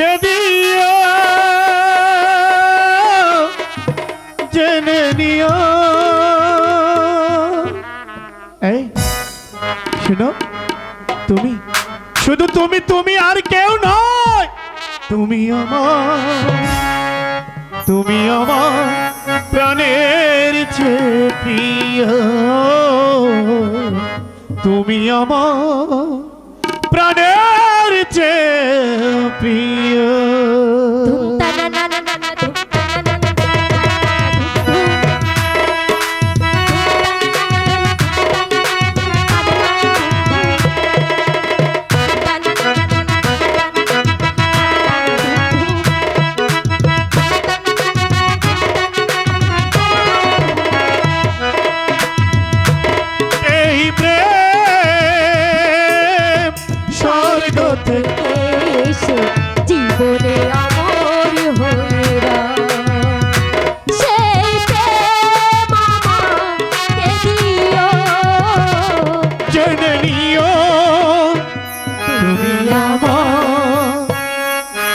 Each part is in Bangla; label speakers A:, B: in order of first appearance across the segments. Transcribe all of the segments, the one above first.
A: কে দিও? জেনে নিও। তুমি, শুধু তুমি তুমি আর কেউ নয়। তুমি আমার তুমি আমার প্রাণের চেয়ে প্রিয় তুমি আমার চেয়ে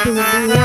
A: তুমি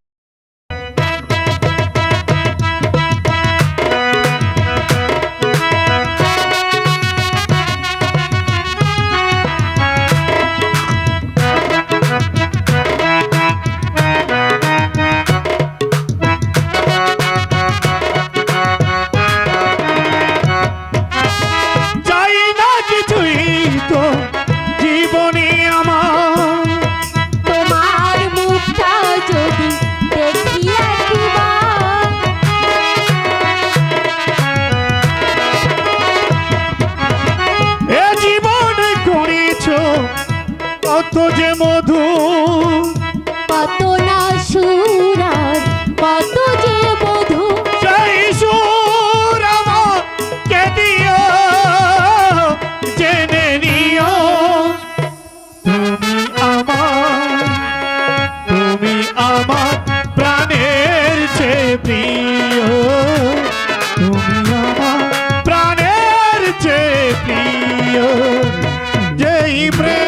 A: sempre.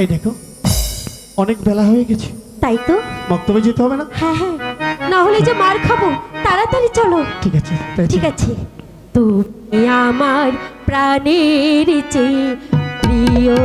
A: এই দেখো অনেক বেলা হয়ে গেছে।
B: তাই তো?
A: বক্তব্য যেতে হবে না?
B: হ্যাঁ হ্যাঁ। না হলে যে মার খাব তাড়াতাড়ি চলো।
A: ঠিক আছে
B: ঠিক আছে। তুমি আমার প্রাণের চেয়ে প্রিয়।